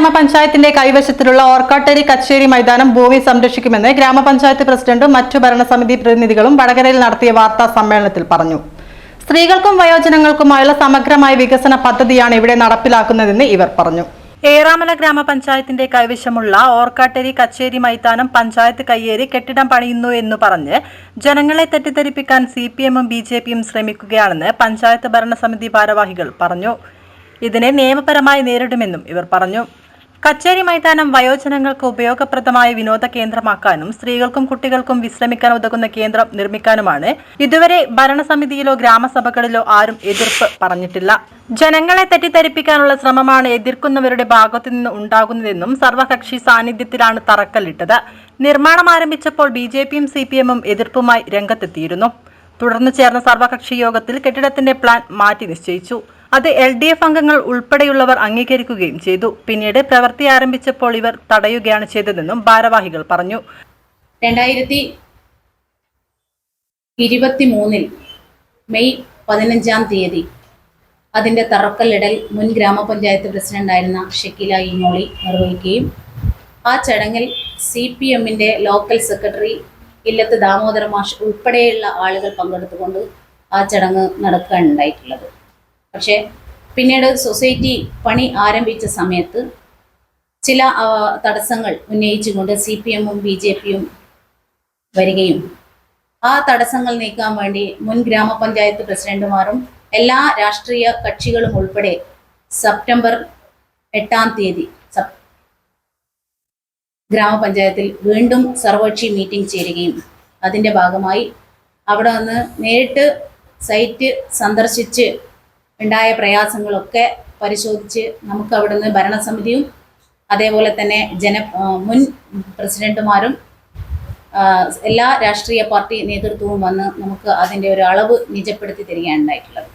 ഗ്രാമപഞ്ചായത്തിന്റെ കൈവശത്തിലുള്ള ഓർക്കാട്ടേരി കച്ചേരി മൈതാനം ഭൂമി സംരക്ഷിക്കുമെന്ന് ഗ്രാമപഞ്ചായത്ത് പ്രസിഡന്റും മറ്റു ഭരണസമിതി പ്രതിനിധികളും വടകരയിൽ നടത്തിയ വാർത്താ സമ്മേളനത്തിൽ പറഞ്ഞു. സ്ത്രീകൾക്കും വയോജനങ്ങൾക്കുമായുള്ള സമഗ്രമായ വികസന പദ്ധതിയാണ് ഇവിടെ നടപ്പിലാക്കുന്നതെന്ന് ഇവർ പറഞ്ഞു. ഏറാമല ഗ്രാമപഞ്ചായത്തിന്റെ കൈവശമുള്ള ഓർക്കാട്ടേരി കച്ചേരി മൈതാനം പഞ്ചായത്ത് കയ്യേറി കെട്ടിടം പണിയുന്നു എന്ന് പറഞ്ഞ് ജനങ്ങളെ തെറ്റിദ്ധരിപ്പിക്കാൻ സി പി എമ്മും ബി ജെ പിയും ശ്രമിക്കുകയാണെന്ന് പഞ്ചായത്ത് ഭരണസമിതി ഭാരവാഹികൾ പറഞ്ഞു. ഇതിനെ നിയമപരമായി നേരിടുമെന്നും ഇവർ പറഞ്ഞു. കച്ചേരി മൈതാനം വയോജനങ്ങൾക്ക് ഉപയോഗപ്രദമായ വിനോദ കേന്ദ്രമാക്കാനും സ്ത്രീകൾക്കും കുട്ടികൾക്കും വിശ്രമിക്കാൻ ഉതകുന്ന കേന്ദ്രം നിർമ്മിക്കാനുമാണ് ഇതുവരെ ഭരണസമിതിയിലോ ഗ്രാമസഭകളിലോ ആരും എതിർപ്പ് പറഞ്ഞിട്ടില്ല. ജനങ്ങളെ തെറ്റിദ്ധരിപ്പിക്കാനുള്ള ശ്രമമാണ് എതിർക്കുന്നവരുടെ ഭാഗത്തു നിന്ന് ഉണ്ടാകുന്നതെന്നും സർവകക്ഷി സാന്നിധ്യത്തിലാണ് തറക്കല്ലിട്ടത്. നിർമ്മാണം ആരംഭിച്ചപ്പോൾ ബി ജെ പിയും സി പി എമ്മും എതിർപ്പുമായി രംഗത്തെത്തിയിരുന്നു. തുടർന്ന് ചേർന്ന സർവകക്ഷി യോഗത്തിൽ കെട്ടിടത്തിന്റെ പ്ലാൻ മാറ്റി നിശ്ചയിച്ചു. അത് എൽ ഡി എഫ് അംഗങ്ങൾ ഉൾപ്പെടെയുള്ളവർ അംഗീകരിക്കുകയും ചെയ്തു. പിന്നീട് പ്രവൃത്തി ആരംഭിച്ചപ്പോൾ ഇവർ തടയുകയാണ് ചെയ്തതെന്നും ഭാരവാഹികൾ പറഞ്ഞു. രണ്ടായിരത്തി ഇരുപത്തി മൂന്നിൽ മെയ് പതിനഞ്ചാം തീയതി അതിന്റെ തറക്കല്ലിടൽ മുൻ ഗ്രാമപഞ്ചായത്ത് പ്രസിഡന്റായിരുന്ന ഷക്കീല ഇമോളി നിർവഹിക്കുകയും ആ ചടങ്ങിൽ സി പി എമ്മിന്റെ ലോക്കൽ സെക്രട്ടറി ഇല്ലത്ത് ദാമോദര മാഷ് ഉൾപ്പെടെയുള്ള ആളുകൾ പങ്കെടുത്തുകൊണ്ട് ആ ചടങ്ങ് നടക്കുകയാണുണ്ടായിട്ടുള്ളത് പക്ഷേ പിന്നീട് സൊസൈറ്റി പണി ആരംഭിച്ച സമയത്ത് ചില തടസ്സങ്ങൾ ഉന്നയിച്ചുകൊണ്ട് സി പി എമ്മും ബി ജെ പിയും വരികയും ആ തടസ്സങ്ങൾ നീക്കാൻ വേണ്ടി മുൻ ഗ്രാമപഞ്ചായത്ത് പ്രസിഡന്റുമാരും എല്ലാ രാഷ്ട്രീയ കക്ഷികളും ഉൾപ്പെടെ സെപ്റ്റംബർ എട്ടാം തീയതി ഗ്രാമപഞ്ചായത്തിൽ വീണ്ടും സർവകക്ഷി മീറ്റിംഗ് ചേരുകയും അതിന്റെ ഭാഗമായി അവിടെ നിന്ന് നേരിട്ട് സൈറ്റ് സന്ദർശിച്ച് ഉണ്ടായ പ്രയാസങ്ങളൊക്കെ പരിശോധിച്ച് നമുക്ക് അവിടുന്ന് ഭരണസമിതിയും അതേപോലെ തന്നെ ജന മുൻ പ്രസിഡന്റുമാരും എല്ലാ രാഷ്ട്രീയ പാർട്ടി നേതൃത്വവും വന്ന് നമുക്ക് അതിന്റെ ഒരു അളവ് നിജപ്പെടുത്തി തരികയാണ് ഉണ്ടായിട്ടുള്ളത്.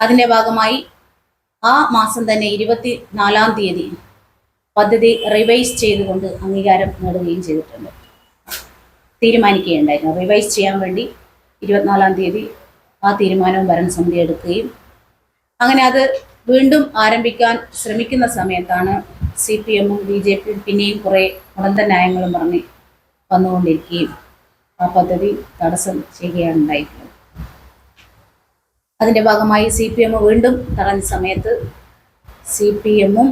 അതിന്റെ ഭാഗമായി ആ മാസം തന്നെ ഇരുപത്തി നാലാം തീയതി പദ്ധതി റിവൈസ് ചെയ്തുകൊണ്ട് അംഗീകാരം നേടുകയും ചെയ്തിട്ടുണ്ട്. തീരുമാനിക്കുകയുണ്ടായിരുന്നു റിവൈസ് ചെയ്യാൻ വേണ്ടി ഇരുപത്തിനാലാം തീയതി ആ തീരുമാനവും ഭരണസമിതി എടുക്കുകയും അങ്ങനെ അത് വീണ്ടും ആരംഭിക്കാൻ ശ്രമിക്കുന്ന സമയത്താണ് സി പി എമ്മും ബി ജെ പിയും പിന്നെയും കുറേ മുടന്ത ന്യായങ്ങളും പറഞ്ഞ് വന്നുകൊണ്ടിരിക്കുകയും ആ പദ്ധതി തടസ്സം ചെയ്യുകയാണ് ഉണ്ടായിട്ടുള്ളത്. അതിന്റെ ഭാഗമായി സി പി എം വീണ്ടും തടഞ്ഞ സമയത്ത് സി പി എമ്മും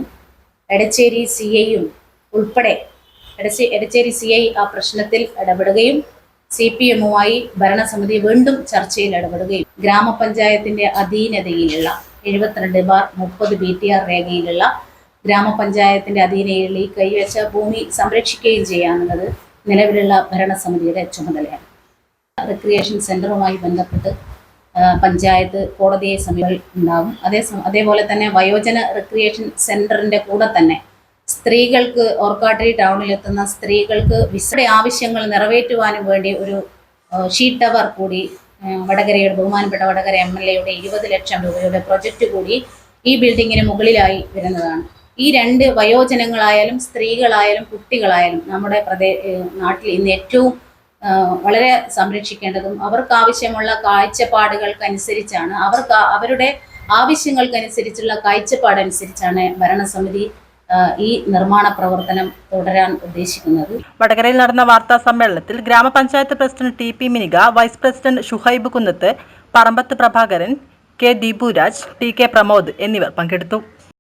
എടച്ചേരി സി ഐയും ഉൾപ്പെടെ എടച്ചേ എടച്ചേരി സി ഐ ആ പ്രശ്നത്തിൽ ഇടപെടുകയും സി പി എമ്മുമായി ഭരണസമിതി വീണ്ടും ചർച്ചയിൽ ഇടപെടുകയും ഗ്രാമപഞ്ചായത്തിന്റെ അധീനതയിലുള്ള എഴുപത്തിരണ്ട് ബാർ മുപ്പത് ബി ടി ആർ രേഖയിലുള്ള ഗ്രാമപഞ്ചായത്തിന്റെ അധീനയിൽ കൈവശ ഭൂമി സംരക്ഷിക്കുകയും ചെയ്യാമെന്നത് നിലവിലുള്ള ഭരണസമിതിയുടെ ചുമതലയാണ്. റിക്രിയേഷൻ സെന്ററുമായി ബന്ധപ്പെട്ട് പഞ്ചായത്ത് കോടതിയെ സമീപം ഉണ്ടാകും അതേ അതേപോലെ തന്നെ വയോജന റിക്രിയേഷൻ സെന്ററിന്റെ കൂടെ തന്നെ സ്ത്രീകൾക്ക് ഓർക്കാട്ടരി ടൗണിലെത്തുന്ന സ്ത്രീകൾക്ക് വിസയുടെ ആവശ്യങ്ങൾ നിറവേറ്റുവാനും വേണ്ടി ഒരു ഷീറ്റ് ടവർ കൂടി വടകരയുടെ ബഹുമാനപ്പെട്ട വടകര എം എൽ എയുടെ ഇരുപത് ലക്ഷം രൂപയുടെ പ്രൊജക്റ്റ് കൂടി ഈ ബിൽഡിങ്ങിന് മുകളിലായി വരുന്നതാണ്. ഈ രണ്ട് വയോജനങ്ങളായാലും സ്ത്രീകളായാലും കുട്ടികളായാലും നമ്മുടെ പ്രദേ നാട്ടിൽ ഇന്ന് ഏറ്റവും വളരെ സംരക്ഷിക്കേണ്ടതും അവർക്ക് ആവശ്യമുള്ള കാഴ്ചപ്പാടുകൾക്കനുസരിച്ചാണ് അവർക്ക് അവരുടെ ആവശ്യങ്ങൾക്കനുസരിച്ചുള്ള കാഴ്ചപ്പാടനുസരിച്ചാണ് ഭരണസമിതി ഈ നിർമ്മാണ പ്രവർത്തനം തുടരാൻ ഉദ്ദേശിക്കുന്നത്. വടകരയിൽ നടന്ന വാർത്താ സമ്മേളനത്തിൽ ഗ്രാമപഞ്ചായത്ത് president T P Minika vice president Shuhaib Kunnath Parambath Prabhakaran K Deepuraj T K Pramod എന്നിവർ പങ്കെടുത്തു.